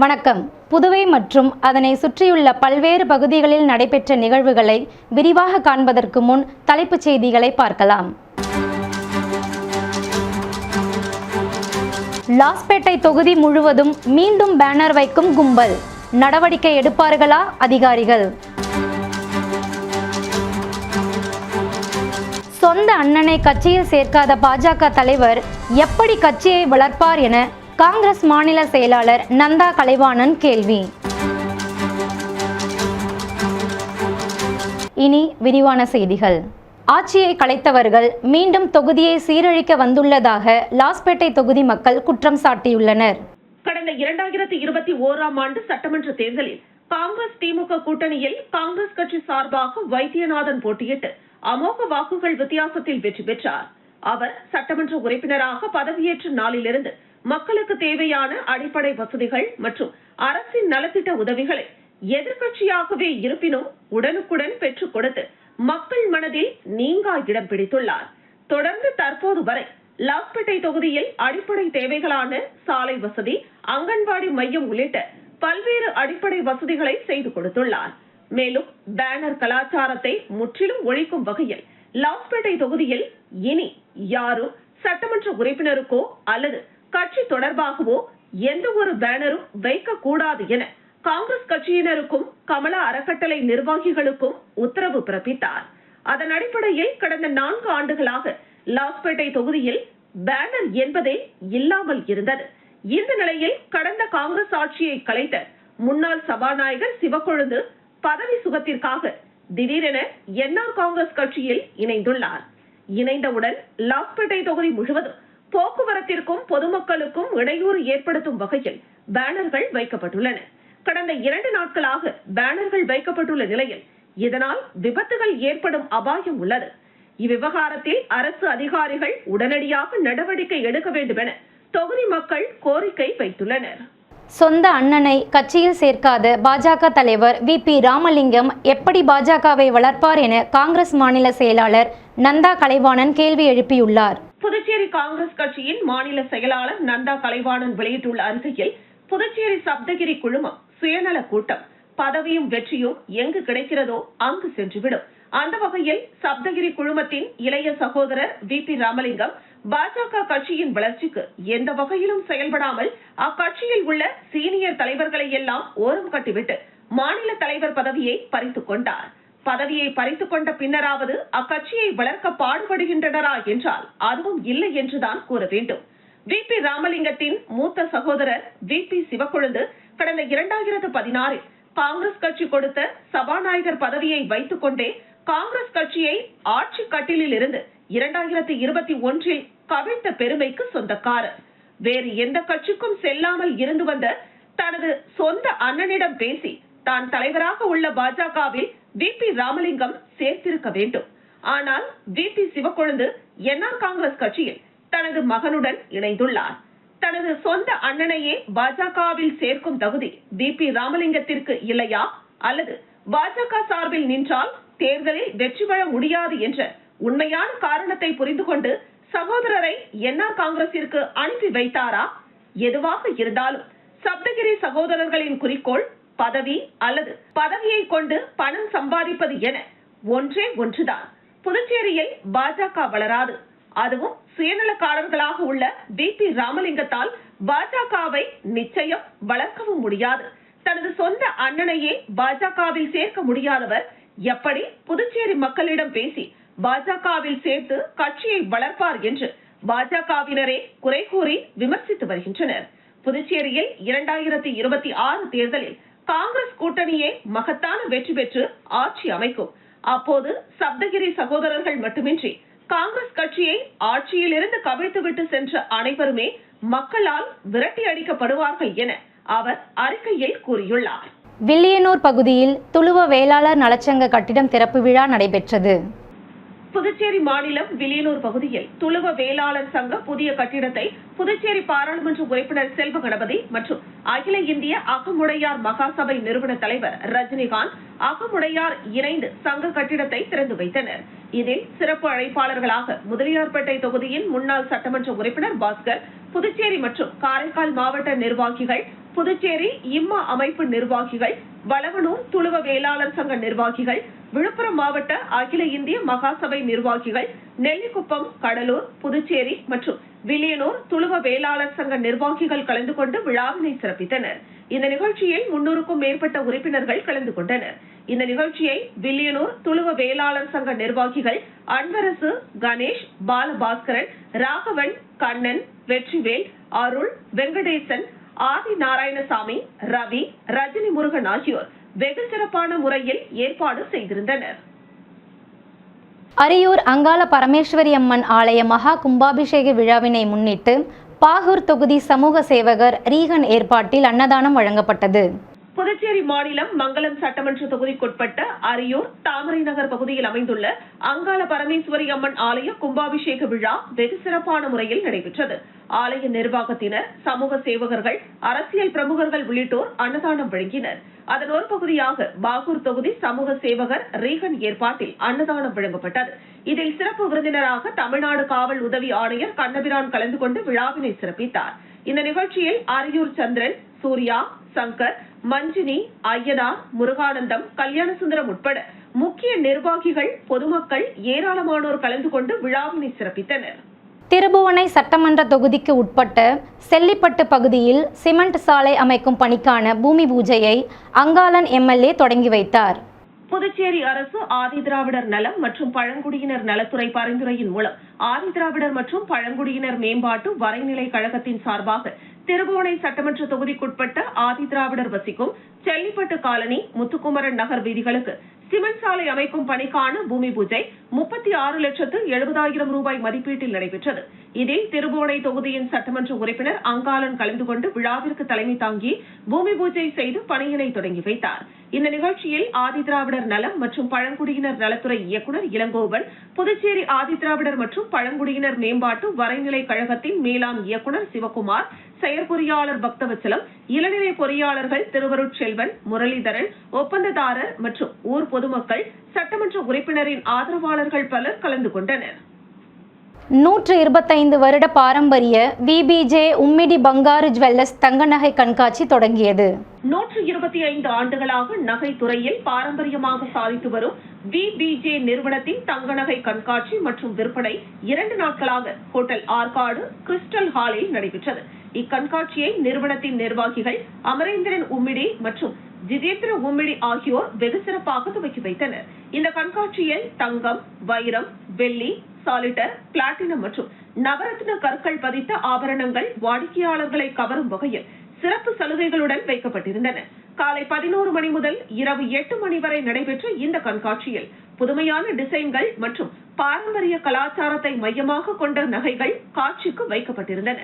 வணக்கம். புதுவை மற்றும் அதனை சுற்றியுள்ள பல்வேறு பகுதிகளில் நடைபெற்ற நிகழ்வுகளை விரிவாக காண்பதற்கு முன் தலைப்புச் செய்திகளை பார்க்கலாம். லாஸ்பேட்டை தொகுதி முழுவதும் மீண்டும் பேனர் வைக்கும் கும்பல். நடவடிக்கை எடுப்பார்களா அதிகாரிகள்? சொந்த அண்ணனை கட்சியில் சேர்க்காத பாஜக தலைவர் எப்படி கட்சியை வளர்ப்பார் என காங்கிரஸ் மாநில செயலாளர் நந்தா கலைவாணன் கேள்வி. இனி விரிவான செய்திகள். ஆட்சியை கலைத்தவர்கள் மீண்டும் தொகுதியை சீரழிக்க வந்துள்ளதாக லாஸ்பேட்டை தொகுதி மக்கள் குற்றம் சாட்டியுள்ளனர். கடந்த இரண்டாயிரத்தி இருபத்தி ஓராம் ஆண்டு சட்டமன்ற தேர்தலில் காங்கிரஸ் திமுக கூட்டணியில் காங்கிரஸ் கட்சி சார்பாக வைத்தியநாதன் போட்டியிட்டு அமோக வாக்குகள் வித்தியாசத்தில் வெற்றி பெற்றார். அவர் சட்டமன்ற உறுப்பினராக பதவியேற்ற நாளிலிருந்து மக்களுக்கு தேவையான அடிப்படை வசதிகள் மற்றும் அரசின் நலத்திட்ட உதவிகளை எதிர்கட்சியாகவே இருப்பினும் உடனுக்குடன் பெற்றுக் கொடுத்து மக்கள் மனதில் நீங்கா இடம் பிடித்துள்ளார். தொடர்ந்து தற்போது வரை லாஸ்பேட்டை தொகுதியில் அடிப்படை தேவைகளான சாலை வசதி அங்கன்வாடி மையம் உள்ளிட்ட பல்வேறு அடிப்படை வசதிகளை செய்து கொடுத்துள்ளார். மேலும் பேனர் கலாச்சாரத்தை முற்றிலும் ஒழிக்கும் வகையில் லாஸ்பேட்டை தொகுதியில் இனி யாரும் சட்டமன்ற உறுப்பினருக்கோ அல்லது கட்சி தொடர்பாகவோ எந்த ஒரு பேனரும் வைக்கக்கூடாது என காங்கிரஸ் கட்சியினருக்கும் கமலா அறக்கட்டளை நிர்வாகிகளுக்கும் உத்தரவு பிறப்பித்தார். அதன் அடிப்படையில் கடந்த நான்கு ஆண்டுகளாக லாஸ்பேட்டை தொகுதியில் பேனர் என்பதே இல்லாமல் இருந்தது. இந்த நிலையில் கடந்த காங்கிரஸ் ஆட்சியை கலைத்த முன்னாள் சபாநாயகர் சிவக்கொழுந்து பதவி சுகத்திற்காக திடீரென என்ஆர் காங்கிரஸ் கட்சியில் இணைந்துள்ளார். இணைந்தவுடன் லாஸ்பேட்டை தொகுதி முழுவதும் போக்குவரத்திற்கும் பொதுமக்களுக்கும் இடையூறு ஏற்படுத்தும் வகையில் பேனர்கள் வைக்கப்பட்டுள்ளன. கடந்த இரண்டு நாட்களாக பேனர்கள் வைக்கப்பட்டுள்ள நிலையில் இதனால் விபத்துகள் ஏற்படும் அபாயம் உள்ளது. இவ்விவகாரத்தில் அரசு அதிகாரிகள் உடனடியாக நடவடிக்கை எடுக்க வேண்டும் என தொகுதி மக்கள் கோரிக்கை வைத்துள்ளனர். சொந்த அண்ணனை கட்சியில் சேர்க்காத பாஜக தலைவர் வி. பி. ராமலிங்கம் எப்படி பாஜகவை வளர்ப்பார் என காங்கிரஸ் மாநில செயலாளர் நந்தா கலைவாணன் கேள்வி எழுப்பியுள்ளார். புதுச்சேரி காங்கிரஸ் கட்சியின் மாநில செயலாளர் நந்தா கலைவாணன் வெளியிட்டுள்ள அறிக்கையில் புதுச்சேரி சப்தகிரி குழுமம் சுயநல கூட்டம் பதவியும் வெற்றியும் எங்கு கிடைக்கிறதோ அங்கு சென்றுவிடும். அந்த வகையில் சப்தகிரி குழுமத்தின் இளைய சகோதரர் வி பி ராமலிங்கம் பாஜக கட்சியின் வளர்ச்சிக்கு எந்த வகையிலும் செயல்படாமல் அக்கட்சியில் உள்ள சீனியர் தலைவர்களை எல்லாம் ஓரம் கட்டிவிட்டு மாநில தலைவர் பதவியை பறித்துக் கொண்டார். பதவியை பறித்துக் கொண்ட பின்னராவது அக்கட்சியை வளர்க்க பாடுபடுகின்றனரா என்றால் அதுவும் இல்லை என்றுதான் கூற வேண்டும். வி பி ராமலிங்கத்தின் மூத்த சகோதரர் வி பி சிவக்கொழுந்து கடந்த இரண்டாயிரத்து பதினாறில் காங்கிரஸ் கட்சி கொடுத்த சபாநாயகர் பதவியை வைத்துக் கொண்டே காங்கிரஸ் கட்சியை ஆட்சி கட்டிலில் இருந்து இரண்டாயிரத்தி இருபத்தி ஒன்றில் கவிழ்த்த பெருமைக்கு சொந்தக்காரர். வேறு எந்த கட்சிக்கும் செல்லாமல் இருந்து வந்த தனது சொந்த அண்ணனிடம் பேசி தான் தலைவராக உள்ள பாஜகவில் வி பி ராமலிங்கம் சேர்த்திருக்க வேண்டும். ஆனால் V P Sivakozhundhu N R Congress கட்சியில் தனது மகனுடன் இணைந்துள்ளார். தனது சொந்த அண்ணனையே பாஜகவில் சேர்க்கும் தகுதி வி பி ராமலிங்கத்திற்கு இல்லையா? அல்லது பாஜக சார்பில் நின்றால் தேர்தலில் வெற்றி பெற முடியாது என்ற உண்மையான காரணத்தை புரிந்து கொண்டு சகோதரரை என்ஆர் காங்கிரசிற்கு அனுப்பி வைத்தாரா? எதுவாக இருந்தாலும் சப்தகிரி சகோதரர்களின் குறிக்கோள் பதவி அல்லது பதவியை கொண்டு பணம் சம்பாதிப்பது என ஒன்றே ஒன்றுதான். புதுச்சேரியில் பாஜக வளராது. அதுவும் சுயநலக்காரர்களாக உள்ள பி பி ராமலிங்கத்தால் பாஜகவை நிச்சயம் வளர்க்கவும் முடியாது. தனது சொந்த அண்ணனையே பாஜகவில் சேர்க்க முடியாதவர் எப்படி புதுச்சேரி மக்களிடம் பேசி பாஜகவில் சேர்த்து கட்சியை வளர்ப்பார் என்று பாஜகவினரே குறை கூறி விமர்சித்து வருகின்றனர். புதுச்சேரியில் இரண்டாயிரத்தி இருபத்தி ஆறு தேர்தலில் காங்கிரஸ் கூட்டணியே மகத்தான வெற்றி பெற்று ஆட்சி அமைக்கும். அப்போது சப்தகிரி சகோதரர்கள் மட்டுமின்றி காங்கிரஸ் கட்சியை ஆட்சியிலிருந்து கவிழ்த்துவிட்டு சென்ற அனைவருமே மக்களால் விரட்டி அடிக்கப்படுவார்கள் என அவர் அறிக்கையில் கூறியுள்ளார். வில்லியனூர் பகுதியில் துளுவ வேளாளர் நலச்சங்க கட்டிடம் திறப்பு விழா நடைபெற்றது. புதுச்சேரி மாநிலம் வில்லியனூர் பகுதியில் துளுவ வேளாளர் சங்க புதிய கட்டிடத்தை புதுச்சேரி பாராளுமன்ற உறுப்பினர் செல்வ கணபதி மற்றும் அகில இந்திய அகமுடையார் மகாசபை நிறுவன தலைவர் ரஜினிகாந்த் அகமுடையார் இணைந்து சங்க கட்டிடத்தை திறந்து வைத்தனர். இதில் சிறப்பு அழைப்பாளர்களாக முதலியார்பேட்டை தொகுதியின் முன்னாள் சட்டமன்ற உறுப்பினர் பாஸ்கர் புதுச்சேரி மற்றும் காரைக்கால் மாவட்ட நிர்வாகிகள் புதுச்சேரி இம்மா அமைப்பு நிர்வாகிகள் வளவனூர் துளுவ வேளாளர் சங்க நிர்வாகிகள் விழுப்புரம் மாவட்ட அகில இந்திய மகாசபை நிர்வாகிகள் நெல்லிக்குப்பம் கடலூர் புதுச்சேரி மற்றும் வில்லியனூர் துளுவ வேளாளர் சங்க நிர்வாகிகள் கலந்து கொண்டு விழாவினை சிறப்பித்தனர். இந்த நிகழ்ச்சியில் முன்னூறுக்கும் மேற்பட்ட உறுப்பினர்கள் கலந்து கொண்டனர். இந்த நிகழ்ச்சியை வில்லியனூர் துளுவ வேளாளர் சங்க நிர்வாகிகள் அன்பரசு கணேஷ் பாலபாஸ்கரன் ராகவன் கண்ணன் வெற்றிவேல் அருள் வெங்கடேசன் ஆதி நாராயணசாமி ரவி ரஜினி முருகன் ஆகியோர் வெகு சிறப்பான முறையில் ஏற்பாடு செய்திருந்தனர். அரியூர் அங்காள பரமேஸ்வரி அம்மன் ஆலய மகா கும்பாபிஷேக விழாவினை முன்னிட்டு பாகூர் தொகுதி சமூக சேவகர் ரீகன் ஏற்பாட்டில் அன்னதானம் வழங்கப்பட்டது. புதுச்சேரி மாநிலம் மங்கலம் சட்டமன்ற தொகுதிக்குட்பட்ட அரியூர் தாமரை நகர் பகுதியில் அமைந்துள்ள அங்காள பரமேஸ்வரி அம்மன் ஆலய கும்பாபிஷேக விழா வெகு சிறப்பான முறையில் நடைபெற்றது. ஆலய நிர்வாகத்தினர் சமூக சேவகர்கள் அரசியல் பிரமுகர்கள் உள்ளிட்டோர் அன்னதானம் வழங்கினர். அதன் ஒரு பகுதியாக பாகூர் தொகுதி சமூக சேவகர் ரீகன் ஏற்பாட்டில் அன்னதானம் வழங்கப்பட்டது. இதில் சிறப்பு விருந்தினராக தமிழ்நாடு காவல் உதவி ஆணையர் கண்ணபிரான் கலந்து கொண்டு விழாவினை சிறப்பித்தார். இந்த நிகழ்ச்சியில் அரியூர் சந்திரன் சூர்யா சங்கர் மஞ்சினி ஐயனார் முருகானந்தம் கல்யாணசுந்தரம் உட்பட முக்கிய நிர்வாகிகள் பொதுமக்கள் ஏராளமானோர் கலந்து கொண்டு விழாவினை சிறப்பித்தனர். திருபுவனை சட்டமன்ற தொகுதிக்கு உட்பட்ட செல்லிப்பட்டு பகுதியில் சிமெண்ட் சாலை அமைக்கும் பணிக்கான பூமி பூஜையை அங்காளன் எம்எல்ஏ தொடங்கி வைத்தார். புதுச்சேரி அரசு ஆதிதிராவிடர் நலம் மற்றும் பழங்குடியினர் நலத்துறை பரிந்துரையின் மூலம் ஆதிதிராவிடர் மற்றும் பழங்குடியினர் மேம்பாட்டு வரைநிலை கழகத்தின் சார்பாக திருபுவனை சட்டமன்ற தொகுதிக்குட்பட்ட ஆதிதிராவிடர் வசிக்கும் செல்லிப்பட்டு காலனி முத்துக்குமரன் நகர் வீதிகளுக்கு சிமெண்ட் சாலை அமைக்கும் பணிக்கான பூமி பூஜை முப்பத்தி ஆறு லட்சத்து எழுபதாயிரம் ரூபாய் மதிப்பீட்டில் நடைபெற்றது. இதில் திருபுவனை தொகுதியின் சட்டமன்ற உறுப்பினர் அங்காளன் கலந்து கொண்டு விழாவிற்கு தலைமை தாங்கி பூமி பூஜை செய்து பணியினை தொடங்கி வைத்தார். இந்த நிகழ்ச்சியில் ஆதிதிராவிடர் நலம் மற்றும் பழங்குடியினர் நலத்துறை இயக்குநர் இளங்கோவன் புதுச்சேரி ஆதிதிராவிடர் மற்றும் பழங்குடியினர் மேம்பாட்டு வரைநிலை கழகத்தின் மேலாண் இயக்குநர் சிவகுமார் செயற்பொறியாளர் பக்தவச்சலம் இளநிலை பொறியாளர்கள் திருவருட்செல்வன் முரளிதரன் ஒப்பந்ததாரர் மற்றும் ஊர் பொதுமக்கள் சட்டமன்ற உறுப்பினரின் ஆதரவாளர்கள் பலர் கலந்து கொண்டனர். நூற்று இருபத்தைந்து வருட பாரம்பரிய விபிஜே உம்மிடி பங்காரு ஜுவல்லர்ஸ் தங்க நகை கண்காட்சி தொடங்கியது. நூற்று இருபத்தி ஐந்து ஆண்டுகளாக நகை துறையில் பாரம்பரியமாக சாதித்து வரும் விபிஜே நிறுவனத்தின் தங்க நகை கண்காட்சி மற்றும் விற்பனை இரண்டு நாட்களாக ஹோட்டல் ஆற்காடு கிறிஸ்டல் ஹாலில் நடைபெற்றது. இக்கண்காட்சியை நிறுவனத்தின் நிர்வாகிகள் அமரேந்திரன் உம்மிடி மற்றும் ஜிதேந்திர உம்மிடி ஆகியோர் வெகு சிறப்பாக துவக்கி வைத்தனர். இந்த கண்காட்சியில் தங்கம் வைரம் வெள்ளி சாலிட்டர் பிளாட்டினம் மற்றும் நவரத்ன கற்கள் பதித்த ஆபரணங்கள் வாடிக்கையாளர்களை கவரும் வகையில் சிறப்பு சலுகைகளுடன் வைக்கப்பட்டிருந்தன. காலை பதினோரு மணி முதல் இரவு எட்டு மணி வரை நடைபெற்ற இந்த கண்காட்சியில் புதுமையான டிசைன்கள் மற்றும் பாரம்பரிய கலாச்சாரத்தை மையமாக கொண்ட நகைகள் காட்சிக்கு வைக்கப்பட்டிருந்தன.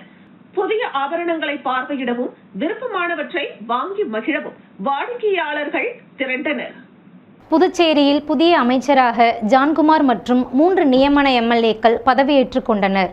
புதிய ஆபரணங்களை பார்வையிடவும் விருப்பமானவற்றை வாங்கி மகிழவும் வாடிக்கையாளர்கள் திரண்டனர். புதுச்சேரியில் புதிய அமைச்சராக ஜான்குமார் மற்றும் மூன்று நியமன எம்எல்ஏக்கள் பதவியேற்றுக் கொண்டனர்.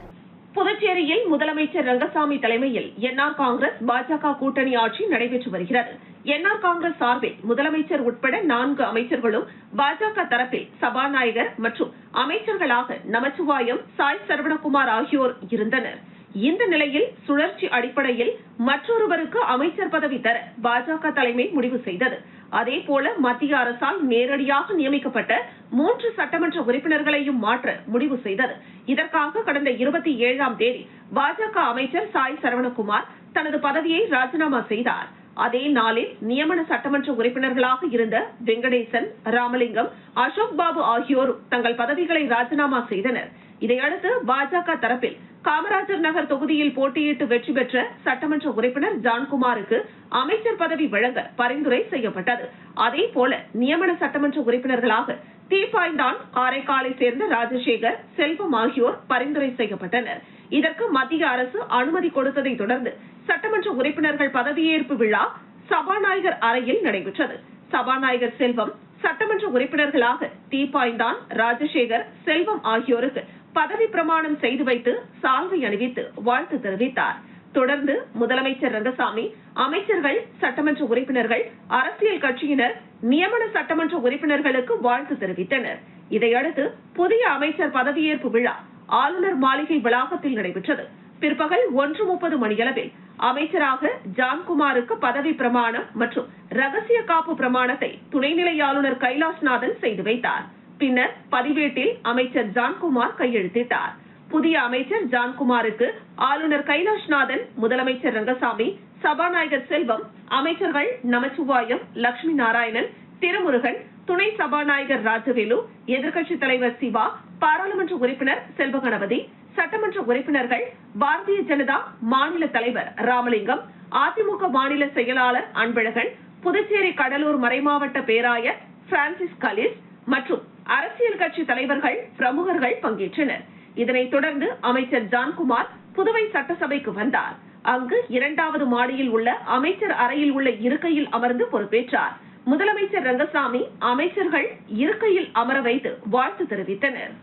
புதுச்சேரியில் முதலமைச்சர் ரங்கசாமி தலைமையில் என்ஆர் காங்கிரஸ் பாஜக கூட்டணி ஆட்சி நடைபெற்று வருகிறது. என்ஆர் காங்கிரஸ் சார்பில் முதலமைச்சர் உட்பட நான்கு அமைச்சர்களும் பாஜக தரப்பில் சபாநாயகர் மற்றும் அமைச்சர்களாக நமச்சிவாயம் சாய் சரவணகுமார் ஆகியோர் இருந்தனர். இந்த நிலையில் சுழற்சி அடிப்படையில் மற்றொருவருக்கு அமைச்சர் பதவி தர பாஜக தலைமை முடிவு செய்தது. அதே போல மத்திய அரசால் நேரடியாக நியமிக்கப்பட்ட மூன்று சட்டமன்ற உறுப்பினர்களையும் மாற்ற முடிவு செய்தது. இதற்காக கடந்த இருபத்தி ஏழாம் தேதி பாஜக அமைச்சர் சாய் சரவணகுமார் தனது பதவியை ராஜினாமா செய்தார். அதே நாளில் நியமன சட்டமன்ற உறுப்பினர்களாக இருந்த வெங்கடேசன் ராமலிங்கம் அசோக் பாபு ஆகியோரும் தங்கள் பதவிகளை ராஜினாமா செய்தனர். இதையடுத்து பாஜக தரப்பில் காமராஜர் நகர் தொகுதியில் போட்டியிட்டு வெற்றி பெற்ற சட்டமன்ற உறுப்பினர் ஜான்குமாருக்கு அமைச்சர் பதவி வழங்க பரிந்துரை செய்யப்பட்டது. அதேபோல நியமன சட்டமன்ற உறுப்பினர்களாக தீப்பாய்ந்தான் காரைக்காலை சேர்ந்த ராஜசேகர் செல்வம் ஆகியோர் பரிந்துரை செய்யப்பட்டனர். இதற்கு மத்திய அரசு அனுமதி கொடுத்ததை தொடர்ந்து சட்டமன்ற உறுப்பினர்கள் பதவியேற்பு விழா சபாநாயகர் அறையில் நடைபெற்றது. சபாநாயகர் செல்வம் சட்டமன்ற உறுப்பினர்களாக தீப்பாய்ந்தான் ராஜசேகர் செல்வம் ஆகியோருக்கு பதவி பிரமாணம் செய்து வைத்து சால்வை அணிவித்து வாழ்த்து தெரிவித்தார். தொடர்ந்து முதலமைச்சர் ரங்கசாமி அமைச்சர்கள் சட்டமன்ற உறுப்பினர்கள் அரசியல் கட்சியினர் நியமன சட்டமன்ற உறுப்பினர்களுக்கு வாழ்த்து தெரிவித்தனர். இதையடுத்து புதிய அமைச்சர் பதவியேற்பு விழா ஆளுநர் மாளிகை வளாகத்தில் நடைபெற்றது. பிற்பகல் ஒன்று முப்பது மணியளவில் அமைச்சராக ஜான்குமாருக்கு பதவி பிரமாணம் மற்றும் ரகசிய காப்பு பிரமாணத்தை துணைநிலை ஆளுநர் கைலாஷ்நாதன் செய்து வைத்தார். பின்னர் பதிவேட்டில் அமைச்சர் ஜான்குமார் கையெழுத்திட்டார். புதிய அமைச்சர் ஜான்குமாருக்கு ஆளுநர் கைலாஷ்நாதன் முதலமைச்சர் ரங்கசாமி சபாநாயகர் செல்வம் அமைச்சர்கள் நமச்சிவாயம் லட்சுமி நாராயணன் திருமுருகன் துணை சபாநாயகர் ராஜவேலு எதிர்க்கட்சித் தலைவர் சிவா பாராளுமன்ற உறுப்பினர் செல்வகணபதி சட்டமன்ற உறுப்பினர்கள் பாரதிய ஜனதா மாநில தலைவர் ராமலிங்கம் அதிமுக மாநில செயலாளர் அன்பழகன் புதுச்சேரி கடலூர் மறைமாவட்ட பேராயர் பிரான்சிஸ் கலிஸ் மற்றும் அரசியல் கட்சி தலைவர்கள் பிரமுகர்கள் பங்கேற்றனர். இதனைத் தொடர்ந்து அமைச்சர் ஜான்குமார் புதுவை சட்டசபைக்கு வந்தார். அங்கு இரண்டாவது மாடியில் உள்ள அமைச்சர் அறையில் உள்ள இருக்கையில் அமர்ந்து பொறுப்பேற்றார். முதலமைச்சர் ரங்கசாமி அமைச்சர்கள் இருக்கையில் அமர வைத்து வாழ்த்து தெரிவித்தனர்.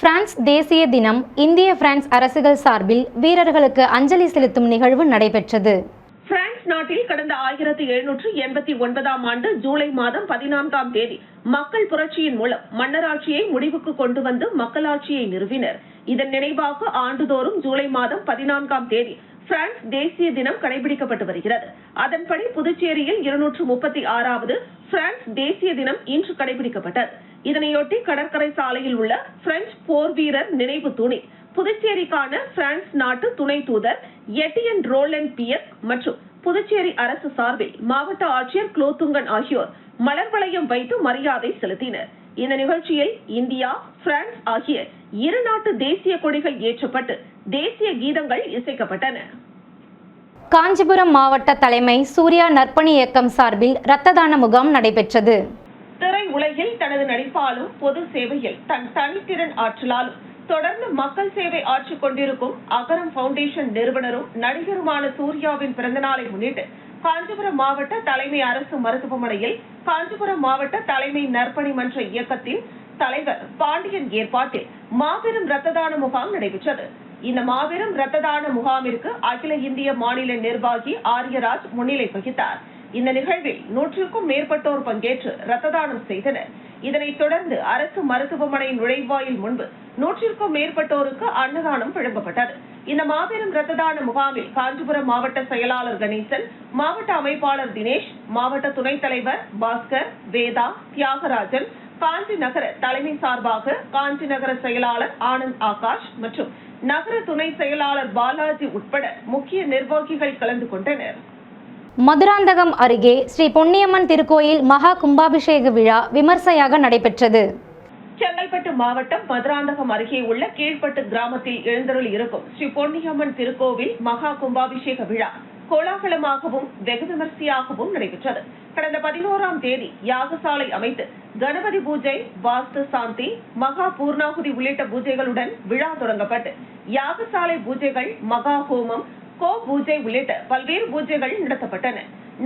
பிரான்ஸ் தேசிய தினம் இந்திய பிரான்ஸ் அரசுகள் சார்பில் வீரர்களுக்கு அஞ்சலி செலுத்தும் நிகழ்வு நடைபெற்றது. நாட்டில் கடந்த ஆயிரத்தி எழுநூற்று எண்பத்தி ஒன்பதாம் ஆண்டு ஜூலை மாதம் பதினான்காம் தேதி மக்கள் புரட்சியின் மூலம் மன்னராட்சியை முடிவுக்கு கொண்டு வந்து மக்களாட்சியை நிறுவினர். இதன் நினைவாக ஆண்டுதோறும் ஜூலை மாதம் பதினான்காம் தேதி பிரான்ஸ் தேசிய தினம் கடைபிடிக்கப்பட்டு வருகிறது. அதன்படி புதுச்சேரியில் இருநூற்று முப்பத்தி ஆறாவது பிரான்ஸ் தேசிய தினம் இன்று கடைபிடிக்கப்பட்டது. இதனையொட்டி கடற்கரை சாலையில் உள்ள பிரெஞ்சு போர் வீரர் நினைவு தூணி புதுச்சேரிக்கான பிரான்ஸ் நாட்டு துணை தூதர் எட்டியன் ரோலன் பியர் மற்றும் புதுச்சேரி அரசு சார்பில் மாவட்ட ஆட்சியர் குலோத்துங்கன் ஆகியோர் மலர் வளையம் வைத்து மரியாதை செலுத்தினர். இந்த நிகழ்ச்சியில் இந்தியா பிரான்ஸ் ஆகிய இரு நாட்டு தேசிய கொடிகள் ஏற்றப்பட்டு தேசிய கீதங்கள் இசைக்கப்பட்டன. காஞ்சிபுரம் மாவட்ட தலைமை சூர்யா நற்பணி இயக்கம் சார்பில் இரத்த தான முகாம் நடைபெற்றது. திரை உலகில் தனது நடிப்பாலும் பொது சேவையில் தன் தனித்திறன் ஆற்றலாலும் தொடர்ந்து மக்கள் சேவை ஆற்றிக் கொண்டிருக்கும் அகரம் பவுண்டேஷன் நிறுவனரும் நடிகருமான சூர்யாவின் பிறந்தநாளை முன்னிட்டு காஞ்சிபுரம் மாவட்ட தலைமை அரசு மருத்துவமனையில் காஞ்சிபுரம் மாவட்ட தலைமை நற்பணி மன்ற இயக்கத்தின் தலைவர் பாண்டியன் ஏற்பாட்டில் மாபெரும் இரத்த தான முகாம் நடைபெற்றது. இந்த மாபெரும் இரத்த தான முகாமிற்கு அகில இந்திய மாநில நிர்வாகி ஆரியராஜ் முன்னிலை வகித்தாா் இந்த நிகழ்வில் நூற்றுக்கும் மேற்பட்டோர் பங்கேற்று ரத்த தானம் செய்தனர். இதனைத் தொடர்ந்து அரசு மருத்துவமனை நுழைவாயில் முன்பு நூற்றிற்கும் மேற்பட்டோருக்கு அன்னதானம் வழங்கப்பட்டது. இந்த மாபெரும் ரத்த தான முகாமில் காஞ்சிபுரம் மாவட்ட செயலாளர் கணேசன் மாவட்ட அமைப்பாளர் தினேஷ் மாவட்ட துணைத் தலைவர் பாஸ்கர் வேதா தியாகராஜன் காஞ்சி நகர தலைமை சார்பாக காஞ்சி நகர செயலாளர் ஆனந்த் ஆகாஷ் மற்றும் நகர துணை செயலாளர் பாலாஜி உட்பட முக்கிய நிர்வாகிகள் கலந்து கொண்டனர். மதுராந்தகம் அருகே ஸ்ரீ பொன்னியம்மன் திருக்கோயில் மகா கும்பாபிஷேக விழா விமர்சையாக நடைபெற்றது. செங்கல்பட்டு மாவட்டம் மதுராந்தகம் அருகே உள்ள கீழ்பட்டு கிராமத்தில் எழுந்தருள் இருக்கும் ஸ்ரீ பொன்னியம்மன் திருக்கோவில் மகா கும்பாபிஷேக விழா கோலாகலமாகவும் வெகு விமர்சையாகவும் நடைபெற்றது. கடந்த பதினோராம் தேதி யாகசாலை அமைத்து கணபதி பூஜை வாஸ்து சாந்தி மகா பூர்ணாகுதி உள்ளிட்ட பூஜைகளுடன் விழா தொடங்கப்பட்டு யாகசாலை பூஜைகள் மகா ஹோமம் கோ பூஜை உள்ளிட்ட பல்வேறு பூஜைகள் நடத்தப்பட்டன.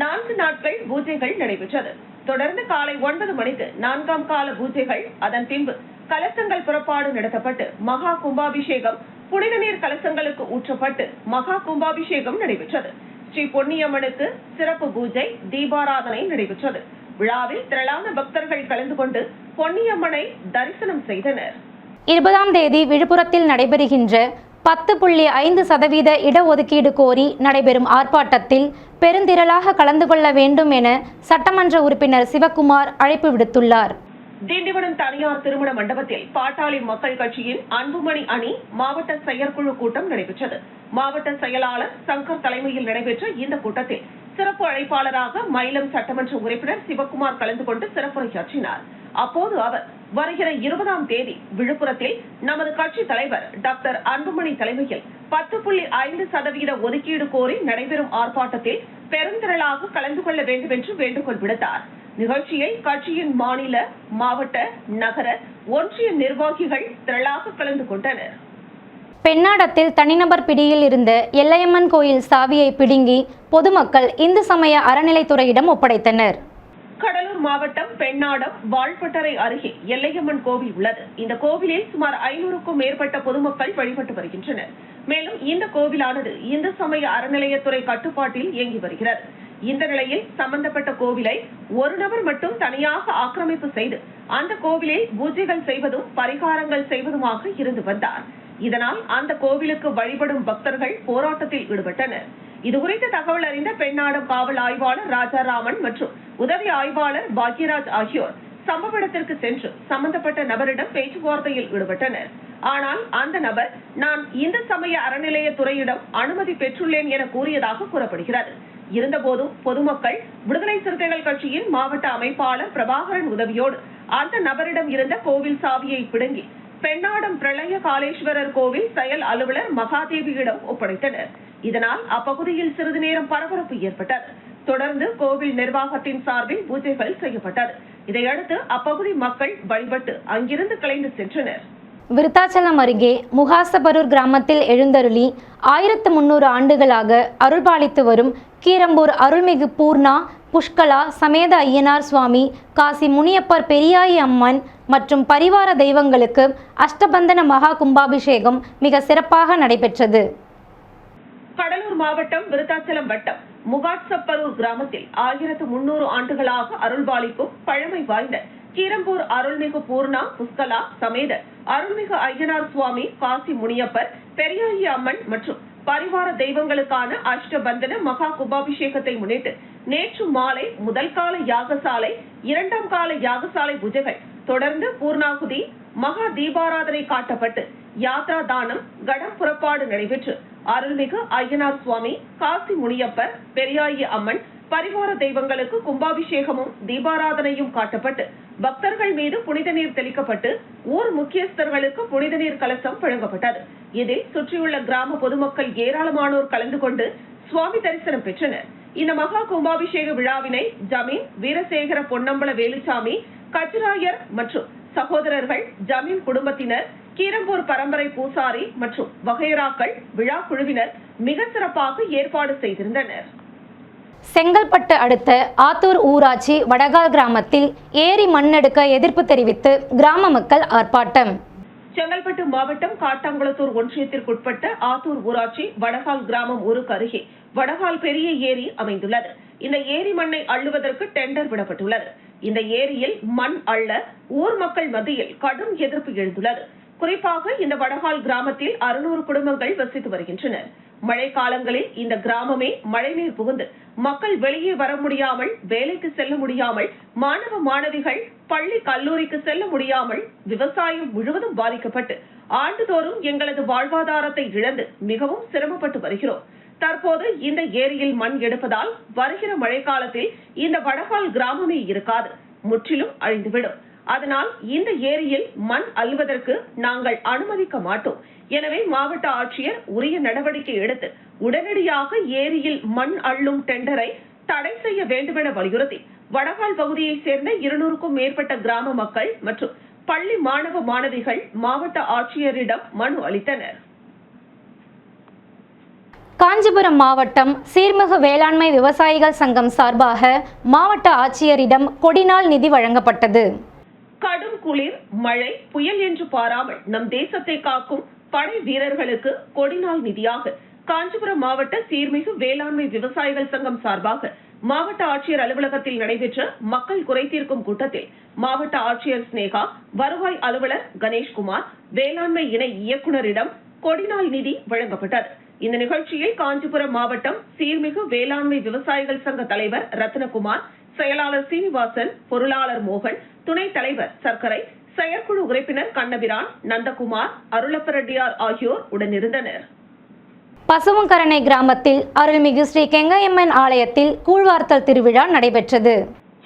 நான்கு நாட்கள் பூஜைகள் நடைபெற்றது. தொடர்ந்து காலை ஒன்பது மணிக்கு நான்காம் கால பூஜைகள் அதன் பின்பு கலசங்கள் புறப்பாடு நடத்தப்பட்டு மகா கும்பாபிஷேகம் புனித நீர் கலசங்களுக்கு ஊற்றப்பட்டு மகா கும்பாபிஷேகம் நடைபெற்றது. ஸ்ரீ பொன்னியம்மனுக்கு சிறப்பு பூஜை தீபாராதனை நடைபெற்றது. விழாவில் திரளான பக்தர்கள் கலந்து கொண்டு பொன்னியம்மனை தரிசனம் செய்தனர். இருபதாம் தேதி விழுப்புரத்தில் நடைபெறுகின்ற பத்து புள்ளி ஐந்து சதவீத இடஒதுக்கீடு கோரி நடைபெறும் ஆர்ப்பாட்டத்தில் பெருந்திரளாக கலந்து கொள்ள வேண்டும் என சட்டமன்ற உறுப்பினர் சிவக்குமார் அழைப்பு விடுத்துள்ளார். திண்டிவனம் தனியார் திருமண மண்டபத்தில் பாட்டாளி மக்கள் கட்சியின் அன்புமணி அணி மாவட்ட செயற்குழு கூட்டம் நடைபெற்றது. மாவட்ட செயலாளர் சங்கர் தலைமையில் நடைபெற்ற இந்த கூட்டத்தில் சிறப்பு அழைப்பாளராக மயிலம் சட்டமன்ற உறுப்பினர் சிவக்குமார் கலந்து கொண்டு சிறப்புரையாற்றினார் அப்போது அவர் வருகிற இருபதாம் தேதி விழுப்புரத்தில் நமது கட்சி தலைவர் டாக்டர் அன்புமணி தலைமையில் பத்து புள்ளி ஐந்து சதவீத ஒதுக்கீடு கோரி நடைபெறும் ஆர்ப்பாட்டத்தில் பெருந்திரளாக கலந்து கொள்ள வேண்டும் என்று வேண்டுகோள் விடுத்தார். நிகழ்ச்சியில் கட்சியின் மாநில மாவட்ட நகர ஒன்றிய நிர்வாகிகள் திரளாக கலந்து கொண்டனர். பெண்ணாடத்தில் தனிநபர் பிடியில் இருந்த எல்லையம்மன் கோயில் சாவியை பிடுங்கி பொதுமக்கள் இந்து சமய அறநிலைத்துறையிடம் ஒப்படைத்தனர். மாவட்டம் பெண்ணாடம் வால்பட்டறை அருகே எல்லையம்மன் கோவில் உள்ளது. இந்த கோவிலில் சுமார் ஐநூறுக்கும் மேற்பட்ட பொதுமக்கள் வழிபட்டு வருகின்றனர். மேலும் இந்த கோவிலானது இந்து சமய அறநிலையத்துறை கட்டுப்பாட்டில் இயங்கி வருகிறது. இந்த நிலையில் சம்பந்தப்பட்ட கோவிலை ஒரு நபர் மட்டும் தனியாக ஆக்கிரமிப்பு செய்து அந்த கோவிலில் பூஜைகள் செய்வதும் பரிகாரங்கள் செய்வதுமாக இருந்து வந்தார். இதனால் அந்த கோவிலுக்கு வழிபடும் பக்தர்கள் போராட்டத்தில் ஈடுபட்டனர். இதுகுறித்து தகவல் அறிந்த பெண்ணாடம் காவல் ஆய்வாளர் ராஜாராமன் மற்றும் உதவி ஆய்வாளர் பாக்யராஜ் ஆகியோர் சம்பவ இடத்திற்கு சென்று சம்பந்தப்பட்ட நபரிடம் பேச்சுவார்த்தையில் ஈடுபட்டனர். ஆனால் அந்த நபர் நான் இந்து சமய அறநிலையத்துறையிடம் அனுமதி பெற்றுள்ளேன் என கூறியதாக கூறப்படுகிறது. இருந்தபோதும் பொதுமக்கள் விடுதலை சிறுத்தைகள் கட்சியின் மாவட்ட அமைப்பாளர் பிரபாகரன் உதவியோடு அந்த நபரிடம் இருந்த கோவில் சாவியை பிடுங்கி பெண்ணாடம் பிரளய காலேஸ்வரர் கோவில் செயல் அலுவலர் மகாதேவியிடம் ஒப்படைத்தனர். இதனால் அப்பகுதியில் சிறிது நேரம் பரபரப்பு ஏற்பட்டது. தொடர்ந்து கோவில் நிர்வாகத்தின் சார்பில் பூஜைகள் செய்யப்பட்டது. இதையடுத்து அப்பகுதி மக்கள் வழிபட்டு அங்கிருந்து கலைந்து சென்றனர். விருத்தாச்சலம் அருகே முகாசபரூர் கிராமத்தில் எழுந்தருளி ஆயிரத்து முன்னூறு ஆண்டுகளாக அருள்பாலித்து வரும் கீரம்பூர் அருள்மிகு பூர்ணா புஷ்கலா சமேத ஐயனார் சுவாமி காசி முனியப்பர் பெரியாயி அம்மன் மற்றும் பரிவார தெய்வங்களுக்கு அஷ்டபந்தன மகா கும்பாபிஷேகம் மிக சிறப்பாக நடைபெற்றது. கடலூர் மாவட்டம் விருத்தாச்சலம் வட்டம் முகாட்சப்பரூர் கிராமத்தில் ஆயிரத்து முன்னூறு ஆண்டுகளாக அருள்பாலிக்கும் பழமை வாய்ந்த கீரம்பூர் அருள்மிகு பூர்ணா புஷ்கலா சமேத அருள்மிகு ஐயனார் சுவாமி காசி முனியப்பர் பெரியாயி அம்மன் மற்றும் பரிவார தெய்வங்களுக்கான அஷ்டபந்தன மகா கும்பாபிஷேகத்தை முன்னிட்டு நேற்று மாலை முதல் கால யாகசாலை இரண்டாம் கால யாகசாலை பூஜைகள் தொடர்ந்து பூர்ணாகுதி மகா தீபாராதனை காட்டப்பட்டு யாத்ரா தானம் கடம் புறப்பாடு நடைபெற்று அருள்மிகு ஐயனார் சுவாமி காசி முனியப்பர் பெரியாயி அம்மன் பரிவார தெய்வங்களுக்கு கும்பாபிஷேகமும் தீபாராதனையும் காட்டப்பட்டு பக்தர்கள் மீது புனித நீர் தெளிக்கப்பட்டு ஊர் முக்கியஸ்தர்களுக்கு புனித நீர் கலசம் வழங்கப்பட்டது. இதில் சுற்றியுள்ள கிராம பொதுமக்கள் ஏராளமானோர் கலந்து கொண்டு சுவாமி தரிசனம் பெற்றனர். இந்த மகா கும்பாபிஷேக விழாவினை ஜமீன் வீரசேகர பொன்னம்பல வேலுசாமி கஜராயர் மற்றும் சகோதரர்கள் ஜமீன் குடும்பத்தினர் கீரம்பூர் பரம்பரை பூசாரி மற்றும் வகையராக்கள் விழா குழுவினர் மிக சிறப்பாக ஏற்பாடு செய்திருந்தனர். செங்கல்பட்டு அடுத்த ஆத்தூர் ஊராட்சி வடகால் கிராமத்தில் ஏரி மண்ணெடுக்க எதிர்ப்பு தெரிவித்து கிராம மக்கள் ஆர்ப்பாட்டம். செங்கல்பட்டு மாவட்டம் காட்டாங்குளத்தூர் ஒன்றியத்திற்குட்பட்ட ஆத்தூர் ஊராட்சி வடகால் கிராமம் ஊருக்கு அருகே வடகால் பெரிய ஏரி அமைந்துள்ளது. இந்த ஏரி மண்ணை அள்ளுவதற்கு டெண்டர் விடப்பட்டுள்ளது. இந்த ஏரியில் மண் அள்ள ஊர் மக்கள் மத்தியில் கடும் எதிர்ப்பு எழுந்துள்ளது. குறிப்பாக இந்த வடகால் கிராமத்தில் அறுநூறு குடும்பங்கள் வசித்து வருகின்றனர் மழை காலங்களில் இந்த கிராமமே மழைநீர் புகுந்து மக்கள் வெளியே வர முடியாமல் வேலைக்கு செல்ல முடியாமல் மாணவ மாணவிகள் பள்ளி கல்லூரிக்கு செல்ல முடியாமல் விவசாயம் முழுவதும் பாதிக்கப்பட்டு ஆண்டுதோறும் எங்களது வாழ்வாதாரத்தை இழந்து மிகவும் சிரமப்பட்டு வருகிறோம். தற்போது இந்த ஏரியில் மண் எடுப்பதால் வருகிற மழைக்காலத்தில் இந்த வடகால் கிராமமே இருக்காது முற்றிலும் அழிந்துவிடும். அதனால் இந்த ஏரியில் மண் அள்ளுவதற்கு நாங்கள் அனுமதிக்க மாட்டோம். எனவே மாவட்ட ஆட்சியர் உரிய நடவடிக்கை எடுத்து உடனடியாக ஏரியில் மண் அள்ளும் டெண்டரை தடை செய்ய வேண்டுமென வலியுறுத்தி வடகால் பகுதியைச் சேர்ந்த இருநூறுக்கும் மேற்பட்ட கிராம மக்கள் மற்றும் பள்ளி மாணவ மாணவிகள் மாவட்ட ஆட்சியரிடம் மனு அளித்தனர். காஞ்சிபுரம் மாவட்டம் சீர்மிகு வேளாண்மை விவசாயிகள் சங்கம் சார்பாக மாவட்ட ஆட்சியரிடம் கொடிநாள் நிதி வழங்கப்பட்டது. கடும் குளிர் மழை புயல் என்று பாராமல் நம் தேசத்தை காக்கும் படை வீரர்களுக்கு கொடிநாள் நிதியாக காஞ்சிபுரம் மாவட்ட சீர்மிகு வேளாண்மை விவசாயிகள் சங்கம் சார்பாக மாவட்ட ஆட்சியர் அலுவலகத்தில் நடைபெற்ற மக்கள் குறைதீர்க்கும் கூட்டத்தில் மாவட்ட ஆட்சியர் ஸ்னேகா வருவாய் அலுவலர் கணேஷ்குமார் வேளாண்மை இணை இயக்குநரிடம் கொடிநாள் நிதி வழங்கப்பட்டது. இந்த நிகழ்ச்சியில் காஞ்சிபுரம் மாவட்டம் சீர்மிகு வேளாண்மை விவசாயிகள் சங்க தலைவர் ரத்னகுமார் செயலாளர் சீனிவாசன் பொருளாளர் மோகன் துணைத் தலைவர் சர்க்கரை செயற்குழு உறுப்பினர் கண்ணபிரான் நந்தகுமார் அருளப்பரெட்டியார் ஆகியோர் உடனிருந்தனர். பசுவங்கரணை கிராமத்தில் அருள்மிகு ஸ்ரீ கெங்கையம்மன் ஆலயத்தில் கூழ்வார்த்தல் திருவிழா நடைபெற்றது.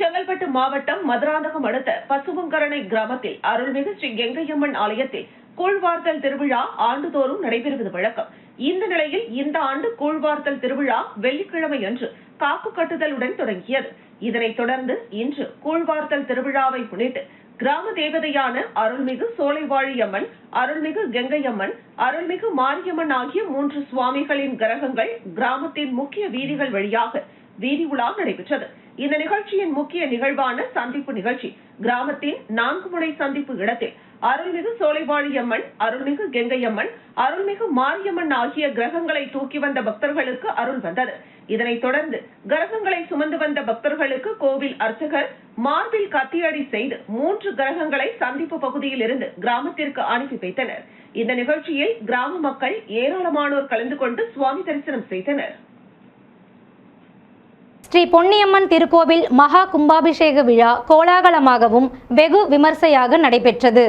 செங்கல்பட்டு மாவட்டம் மதுராந்தகம் அடுத்த பசுவங்கரணை கிராமத்தில் அருள்மிகு ஸ்ரீ கெங்கையம்மன் ஆலயத்தில் கூழ்வார்த்தல் திருவிழா ஆண்டுதோறும் நடைபெறுவது வழக்கம். இந்த நிலையில் இந்த ஆண்டு கூழ்வார்த்தல் திருவிழா வெள்ளிக்கிழமை அன்று காப்பு கட்டுதலுடன் தொடங்கியது. இதனைத் தொடர்ந்து இன்று கூழ்வார்த்தல் திருவிழாவை முன்னிட்டு கிராம தேவதையான அருள்மிகு சோலைவாழியம்மன் அருள்மிகு கெங்கையம்மன் அருள்மிகு மாரியம்மன் ஆகிய மூன்று சுவாமிகளின் கிரகங்கள் கிராமத்தின் முக்கிய வீதிகள் வழியாக வீதி உலா நடைபெற்றது. இந்த நிகழ்ச்சியின் முக்கிய நிகழ்வான சந்திப்பு நிகழ்ச்சி கிராமத்தின் நான்கு முனை சந்திப்பு இடத்தில் அருள்மிகு சோலைவாழியம்மன் அருள்மிகு கெங்கையம்மன் அருள்மிகு மாரியம்மன் ஆகிய கிரகங்களை தூக்கி வந்த பக்தர்களுக்கு அருள் வந்தது. இதனைத் தொடர்ந்து கிரகங்களை சுமந்து வந்த பக்தர்களுக்கு கோவில் அர்ச்சகர் மார்பில் கத்தியடி செய்து மூன்று கிரகங்களை சந்திப்பு பகுதியில் இருந்து கிராமத்திற்கு அனுப்பி வைத்தனர். இந்த நிகழ்ச்சியில் கிராம மக்கள் ஏராளமானோர் கலந்து கொண்டு சுவாமி தரிசனம் செய்தனர். ஸ்ரீ பொன்னியம்மன் திருக்கோவில் மகா கும்பாபிஷேக விழா கோலாகலமாகவும் வெகு விமர்சையாக நடைபெற்றது.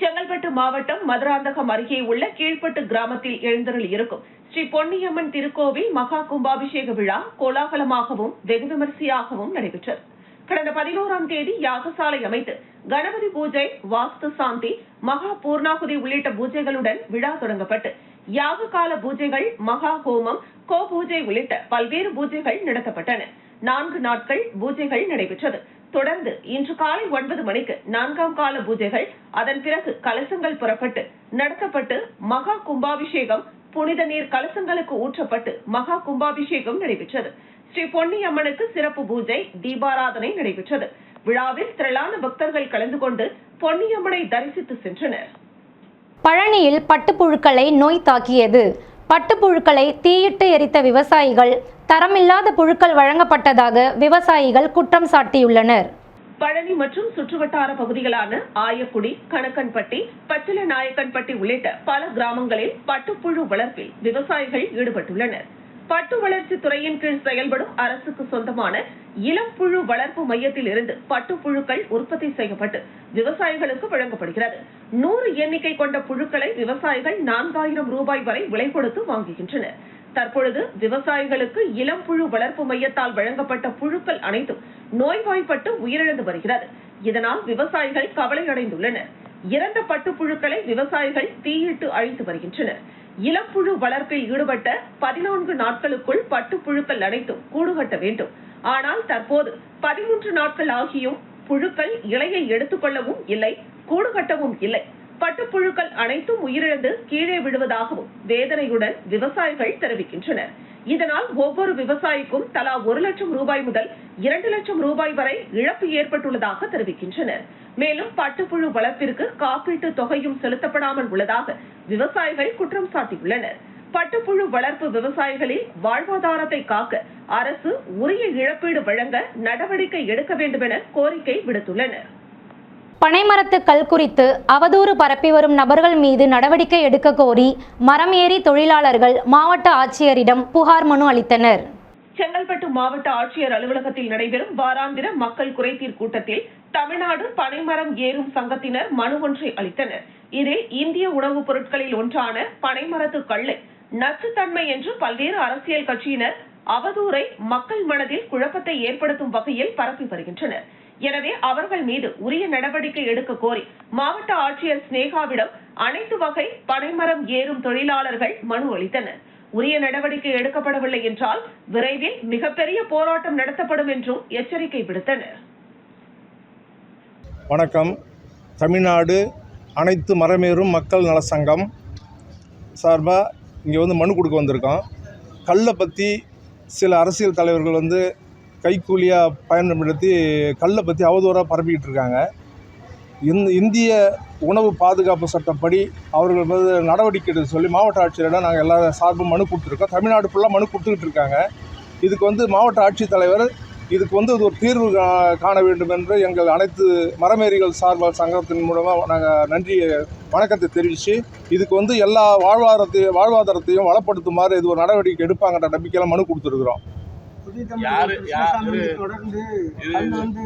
செங்கல்பட்டு மாவட்டம் மதுராந்தகம் அருகே உள்ள கீழ்பட்டு கிராமத்தில் எழுந்தருள் இருக்கும் ஸ்ரீ பொன்னியம்மன் திருக்கோவில் மகா கும்பாபிஷேக விழா கோலாகலமாகவும் வெகு விமரிசையாகவும் நடைபெற்றது. கடந்த பதினோராம் தேதி யாகசாலை அமைத்து கணபதி பூஜை வாஸ்து சாந்தி மகா பூர்ணாகுதி உள்ளிட்ட பூஜைகளுடன் விழா தொடங்கப்பட்டு யாக கால பூஜைகள் மகா ஹோமம் கோ பூஜை உள்ளிட்ட பல்வேறு பூஜைகள் நடத்தப்பட்டன. நான்கு நாட்கள் பூஜைகள் நடைபெற்றது. தொடர்ந்து இன்று காலை ஒன்பது மணிக்கு நான்காம் கால பூஜைகள் அதன் பிறகு கலசங்கள் புறப்பட்டு நடத்தப்பட்டு மகா கும்பாபிஷேகம் புனித நீர் கலசங்களுக்கு ஊற்றப்பட்டு மகா கும்பாபிஷேகம் நடைபெற்றது. ஸ்ரீ பொன்னியம்மனுக்கு சிறப்பு பூஜை தீபாராதனை நடைபெற்றது. விழாவில் திரளான பக்தர்கள் கலந்து கொண்டு பொன்னியம்மனை தரிசித்து சென்றனர். பழனியில் பட்டுப்புழுக்களை நோய் தாக்கியது. பட்டுப்புழுக்களை தீயிட்டு எரித்த விவசாயிகள் தரமில்லாத புழுக்கள் வழங்கப்பட்டதாக விவசாயிகள் குற்றம் சாட்டியுள்ளனர். பழனி மற்றும் சுற்றுவட்டார பகுதிகளான ஆயக்குடி கணக்கன்பட்டி பச்சில நாயக்கன்பட்டி உள்ளிட்ட பல கிராமங்களில் பட்டுப்புழு வளர்ப்பில் விவசாயிகள் ஈடுபட்டுள்ளனர். பட்டு வளர்ச்சி துறையின் கீழ் செயல்படும் அரசுக்கு சொந்தமான இளம்புழு வளர்ப்பு மையத்தில் இருந்து பட்டுப்புழுக்கள் உற்பத்தி செய்யப்பட்டு விவசாயிகளுக்கு வழங்கப்படுகிறது. நூறு எண்ணிக்கை கொண்ட புழுக்களை விவசாயிகள் நான்காயிரம் ரூபாய் வரை விலை கொடுத்து வாங்குகின்றனர். தற்பொழுது விவசாயிகளுக்கு இளம்புழு வளர்ப்பு மையத்தால் வழங்கப்பட்ட புழுக்கள் அனைத்தும் நோய்வாய்ப்பட்டு உயிரிழந்து வருகிறது. இதனால் விவசாயிகள் கவலை அடைந்துள்ளனர் இறந்த பட்டுப்புழுக்களை விவசாயிகள் தீயிட்டு அழித்து வருகின்றனர். இளம்புழு வளர்ப்பில் ஈடுபட்ட பதினான்கு நாட்களுக்குள் பட்டுப்புழுக்கள் அனைத்தும் கூடுகட்ட வேண்டும். ஆனால் தற்போது பதிமூன்று நாட்கள் ஆகியும் புழுக்கள் இலையை எடுத்துக்கொள்ளவும் இல்லை கூடுகட்டவும் இல்லை. பட்டுப்புழுக்கள் அனைத்தும் உயிரிழந்து கீழே விழுவதாகவும் வேதனையுடன் விவசாயிகள் தெரிவிக்கின்றனர். இதனால் ஒவ்வொரு விவசாயிக்கும் தலா ஒரு லட்சம் ரூபாய் முதல் இரண்டு லட்சம் ரூபாய் வரை இழப்பு ஏற்பட்டுள்ளதாக தெரிவிக்கின்றனர். மேலும் பட்டுப்புழு வளர்ப்பிற்கு காப்பீட்டு தொகையும் செலுத்தப்படாமல் உள்ளதாக விவசாயிகள் குற்றம் சாட்டியுள்ளனர். பட்டுப்புழு வளர்ப்பு விவசாயிகளின் வாழ்வாதாரத்தை காக்க அரசு உரிய இழப்பீடு வழங்க நடவடிக்கை எடுக்க வேண்டும் என கோரிக்கை விடுத்துள்ளனர். பனைமரத்து கல் குறித்து அவதூறு பரப்பி வரும் நபர்கள் மீது நடவடிக்கை எடுக்க கோரி மரம் ஏறி தொழிலாளர்கள் மாவட்ட ஆட்சியரிடம் புகார் மனு அளித்தனர். செங்கல்பட்டு மாவட்ட ஆட்சியர் அலுவலகத்தில் நடைபெறும் வாராந்திர மக்கள் குறைதீர் கூட்டத்தில் தமிழ்நாடு பனைமரம் ஏறும் சங்கத்தினர் மனு ஒன்றை அளித்தனர். இதில் இந்திய உணவுப் பொருட்களில் ஒன்றான பனைமரத்து கள்ளை நச்சுத்தன்மை என்று பல்வேறு அரசியல் கட்சியினர் அவதூறை மக்கள் மனதில் குழப்பத்தை ஏற்படுத்தும் வகையில் பரப்பி வருகின்றனர். எனவே அவர்கள் மீது உரிய நடவடிக்கை எடுக்க கோரி மாவட்ட ஆட்சியர் சினேகாவிடம் அனைத்து வகை பனைமரம் ஏறும் தொழிலாளர்கள் மனு அளித்தனர். உரிய நடவடிக்கை எடுக்கப்படவில்லை என்றால் விரைவில் மிகப்பெரிய போராட்டம் நடத்தப்படும் என்றும் எச்சரிக்கை விடுத்தனர். வணக்கம். தமிழ்நாடு அனைத்து மரமேறும் மக்கள் நல சங்கம் சார்பாக இங்கே வந்து மனு கொடுக்க வந்திருக்கோம். கல்லை பற்றி சில அரசியல் தலைவர்கள் வந்து கைக்கூலியாக பயன்படுத்தி கல்லை பற்றி அவதூறாக பரப்பிக்கிட்டு இருக்காங்க. இந்த இந்திய உணவு பாதுகாப்பு சட்டப்படி அவர்கள் மீது நடவடிக்கை எடுக்க சொல்லி மாவட்ட ஆட்சியரிடம் நாங்கள் எல்லா சார்பும் மனு கொடுத்துருக்கோம். தமிழ்நாடு ஃபுல்லாக மனு கொடுத்துக்கிட்டு இருக்காங்க. இதுக்கு வந்து மாவட்ட ஆட்சித்தலைவர் இதுக்கு வந்து இது ஒரு தீர்வு கா- காண வேண்டும் என்று எங்கள் அனைத்து மரமேறிகள் சார்பால் சங்கத்தின் மூலமாக நாங்கள் நன்றி வணக்கத்தை தெரிவித்து இதுக்கு வந்து எல்லா வாழ்வாதாரத்தையும் வாழ்வாதாரத்தையும் வளப்படுத்துமாறு இது ஒரு நடவடிக்கை எடுப்பாங்கன்ற நம்பிக்கையில் மனு கொடுத்துருக்குறோம். யாரு- தொடர்ந்து இது- கல் வந்து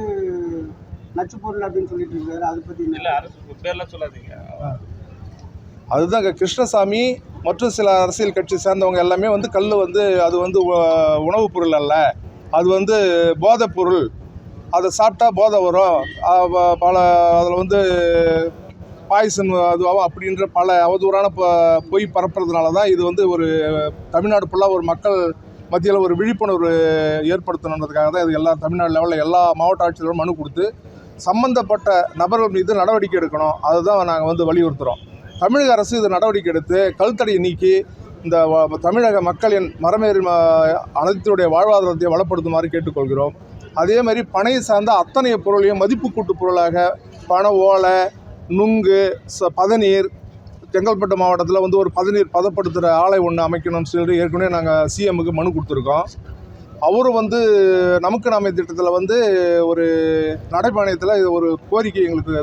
நச்சு பொருள் அப்படின்னு சொல்லிட்டு இருக்காரு. அதை பத்தி என்ன? இல்ல அரசு பேர்லாம் சொல்லாதீங்க. அதுதான் இங்க கிருஷ்ணசாமி மற்றும் சில அரசியல் கட்சி சேர்ந்தவங்க எல்லாமே வந்து கல் வந்து அது வந்து உணவுப் பொருள் அல்ல. அது வந்து போதைப் பொருள். அதை சாப்பிட்டா போதை வரும். பல அதில் வந்து பாய்சன் அதுவாகும் அப்படின்ற பல அவதூறான பொய் பரப்புறதுனால தான் இது வந்து ஒரு தமிழ்நாடு ஃபுல்லாக ஒரு மக்கள் மத்தியில் ஒரு விழிப்புணர்வு ஏற்படுத்தணுன்றதுக்காக தான் இது எல்லா தமிழ்நாடு லெவலில் எல்லா மாவட்ட ஆட்சியரும் மனு கொடுத்து சம்பந்தப்பட்ட நபர்கள் மீது நடவடிக்கை எடுக்கணும். அதுதான் நாங்கள் வந்து வலியுறுத்துகிறோம் தமிழக அரசு இது நடவடிக்கை எடுத்து கல்தடையை நீக்கி இந்த வ- தமிழக மக்களின் மரமேறி ம- அனைத்துடைய வாழ்வாதாரத்தை வளப்படுத்துமாறு கேட்டுக்கொள்கிறோம். அதே மாதிரி பனை சார்ந்த அத்தனை பொருளையும் மதிப்பு கூட்டு பொருளாக பனை ஓலை நுங்கு ச பதநீர் செங்கல்பட்டு மாவட்டத்தில் வந்து ஒரு பதநீர் பதப்படுத்துகிற ஆலை ஒன்று அமைக்கணும்னு சொல்லிட்டு ஏற்கனவே நாங்கள் சிஎம்முக்கு மனு கொடுத்துருக்கோம். அவரும் வந்து நமக்கு நாமை திட்டத்தில் வந்து ஒரு நடைபாளையத்தில் இது ஒரு கோரிக்கை எங்களுக்கு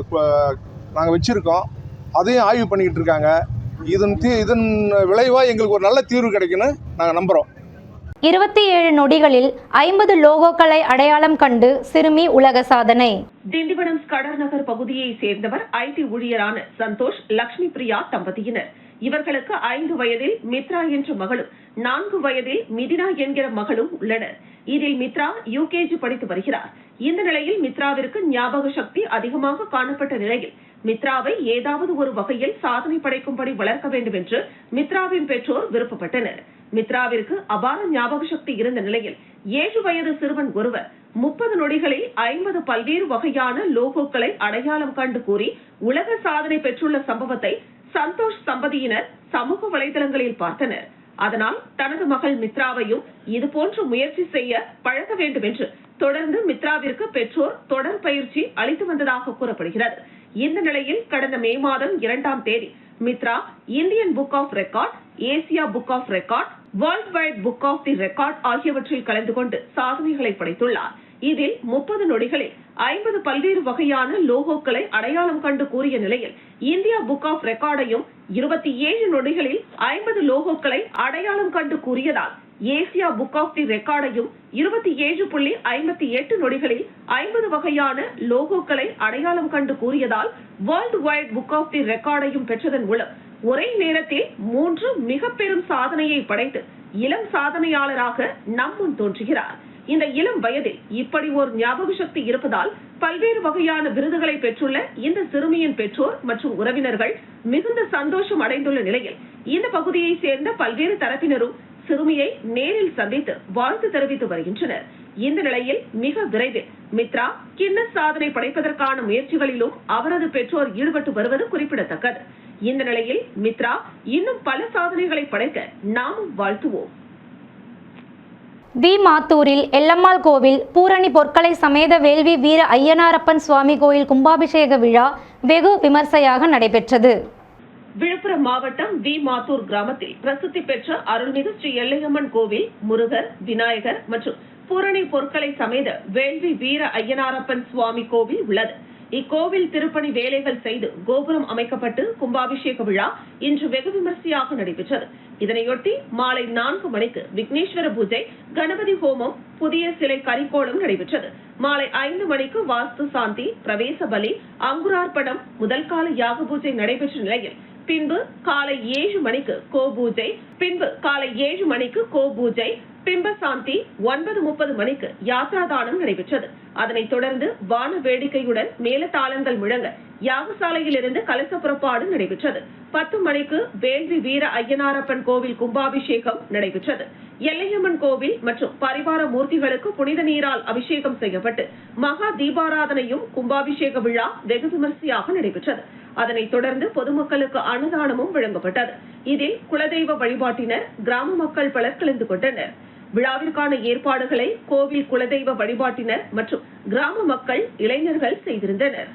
நாங்கள் வச்சுருக்கோம். அதையும் ஆய்வு பண்ணிக்கிட்டு இருக்காங்க. இதன் தீ இதன் விளைவாக எங்களுக்கு ஒரு நல்ல தீர்வு கிடைக்குன்னு நாங்கள் நம்புகிறோம் இருபத்தி ஏழு நொடிகளில் ஐம்பது லோகோக்களை அடையாளம் கண்டு சிறுமி உலக சாதனை. திண்டிவனம் ஸ்கடர் நகர் பகுதியை சேர்ந்தவர் ஐடி ஊழியரான சந்தோஷ் லக்ஷ்மி பிரியா தம்பதியினர். இவர்களுக்கு ஐந்து வயதில் மித்ரா என்ற மகளும் நான்கு வயதில் மிதினா என்கிற மகளும் உள்ளனர். இதில் மித்ரா யூகேஜி படித்து வருகிறார். இந்த நிலையில் மித்ராவிற்கு ஞாபக சக்தி அதிகமாக காணப்பட்ட நிலையில் மித்ராவை ஏதாவது ஒரு வகையில் சாதனை படைக்கும்படி வளர்க்க வேண்டும் என்று மித்ராவின் பெற்றோர் விருப்பப்பட்டனர். மித்ராவிற்கு அபார ஞாபக சக்தி இருந்த நிலையில் ஏழு வயது சிறுவன் ஒருவர் முப்பது நொடிகளில் ஐம்பது பல்வேறு வகையான லோகோக்களை அடையாளம் கண்டு கூறி உலக சாதனை பெற்றுள்ள சம்பவத்தை சந்தோஷ் சம்பதியினர் சமூக வலைதளங்களில் பார்த்தனர். அதனால் தனது மகள் மித்ராவையும் இதுபோன்று முயற்சி செய்ய பழக வேண்டும் என்று தொடர்ந்து மித்ராவிற்கு பெற்றோர் தொடர் பயிற்சி அளித்து வந்ததாக கூறப்படுகிறது. இந்த நிலையில் கடந்த மே மாதம் இரண்டாம் தேதி Mitra Indian book of record Asia book of record world wide book of the record ஆகியவற்றில் கலந்து கொண்டு சாதனைகளை படைத்துள்ளார். இதில் முப்பது நொடிகளில் ஐம்பது பல்வேறு வகையான லோகோக்களை அடையாளம் கண்டு கூறிய நிலையில் இந்தியா புக் ஆஃப் ரெக்கார்டையும் இருபத்தி ஏழு நொடிகளில் ஐம்பது லோகோக்களை அடையாளம் கண்டு கூறியதால் ஏசியா புக் ஆஃப் தி ரெக்கார்டையும் இருபத்தி ஏழு புள்ளி ஐம்பத்தி எட்டு நொடிகளில் ஐம்பது வகையான லோகோக்களை அடையாளம் கண்டு கூறியதால் world wide book of the ரெக்கார்டையும் பெற்றதன் மூலம் ஒரே நேரத்தில் மூன்று மிக பெரும் சாதனையை படைத்து இளம் சாதனையாளராக நம்முன் தோன்றுகிறார். இந்த இளம் வயதில் இப்படி ஒரு ஞாபக சக்தி இருப்பதால் பல்வேறு வகையான விருதுகளை பெற்றுள்ள இந்த சிறுமியின் பெற்றோர் மற்றும் உறவினர்கள் மிகுந்த சந்தோஷம் அடைந்துள்ள நிலையில் இந்த பகுதியை சேர்ந்த பல்வேறு தரப்பினரும் சிறுமியை நேரில் சந்தித்து வாழ்த்து தெரிவித்து வருகின்றனர். இந்த நிலையில் மிக விரைவில் மித்ரா கின்னஸ் சாதனை படைப்பதற்கான முயற்சிகளிலும் அவரது பெற்றோர் ஈடுபட்டு வருவது குறிப்பிடத்தக்கது. இந்த நிலையில் மித்ரா இன்னும் பல சாதனைகளை படைக்க நாமும் வாழ்த்துவோம். வி மாத்தூரில் எல்லம்மாள் கோவில் பூரணி பொற்களை சமேத வேள்வி வீர ஐயனாரப்பன் சுவாமி கோயில் கும்பாபிஷேக விழா வெகு விமர்சையாக நடைபெற்றது. விழுப்புரம் மாவட்டம் வி. மாத்தூர் கிராமத்தில் பிரசித்தி பெற்ற அருள்மிகு ஸ்ரீ எல்லையம்மன் கோவில் முருகர் விநாயகர் மற்றும் பூரணி பொருட்களை சமேத வேள்வி வீர ஐயனாரப்பன் சுவாமி கோவில் உள்ளது. இக்கோவில் திருப்பணி வேலைகள் செய்து கோபுரம் அமைக்கப்பட்டு கும்பாபிஷேக விழா இன்று வெகு விமர்சையாக நடைபெற்றது. இதனையொட்டி மாலை நான்கு மணிக்கு விக்னேஸ்வர பூஜை கணபதி ஹோமம் புதிய சிலை கரிக்கோலம் நடைபெற்றது. மாலை ஐந்து மணிக்கு வாஸ்து சாந்தி பிரவேச பலி அங்குரார்ப்பணம் முதல் கால யாக பூஜை நடைபெற்ற நிலையில் பின்பு காலை ஏழு மணிக்கு கோபூஜை பின்பு காலை ஏழு மணிக்கு கோபூஜை பிம்ப சாந்தி ஒன்பது முப்பது மணிக்கு யாத்ராதானம் நடைபெற்றது. அதனைத் தொடர்ந்து வான வேடிக்கையுடன் மேலதாளங்கள் முழங்க யாகசாலையில் இருந்து கலச புறப்பாடு நடைபெற்றது. பத்து மணிக்கு வேள்வி வீர ஐயனாரப்பன் கோவில் கும்பாபிஷேகம் நடைபெற்றது. எல்லையம்மன் கோவில் மற்றும் பரிவார மூர்த்திகளுக்கு புனித நீரால் அபிஷேகம் செய்யப்பட்டு மகா தீபாராதனையும் கும்பாபிஷேக விழா வெகு விமரிசையாக நடைபெற்றது. அதனைத் தொடர்ந்து பொதுமக்களுக்கு அன்னதானமும் வழங்கப்பட்டது. இதில் குலதெய்வ வழிபாட்டினர் கிராம மக்கள் பலர் கலந்து கொண்டனர். விழாவிற்கான ஏற்பாடுகளை கோவில் குலதெய்வ வழிபாட்டினர் மற்றும் கிராம மக்கள் இளைஞர்கள் செய்திருந்தனர்.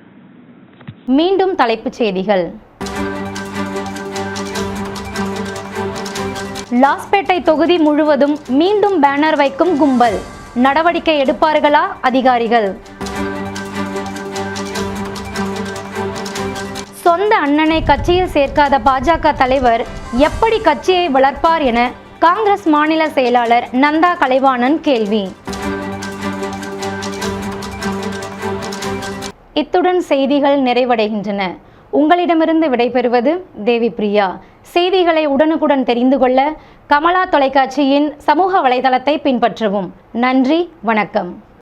மீண்டும் தலைப்புச் செய்திகள். லாஸ்பேட்டை தொகுதி முழுவதும் மீண்டும் பேனர் வைக்கும் கும்பல். நடவடிக்கை எடுப்பார்களா அதிகாரிகள்? சொந்த அண்ணனை கட்சியில் சேர்க்காத பாஜக தலைவர் எப்படி கட்சியை வளர்ப்பார் என காங்கிரஸ் மாநில செயலாளர் நந்தா கலைவாணன் கேள்வி. இத்துடன் செய்திகள் நிறைவடைகின்றன. உங்களிடமிருந்து விடைபெறுவது தேவி பிரியா. செய்திகளை உடனுக்குடன் தெரிந்து கொள்ள கமலா தொலைக்காட்சியின் சமூக வலைதளத்தை பின்பற்றவும். நன்றி வணக்கம்.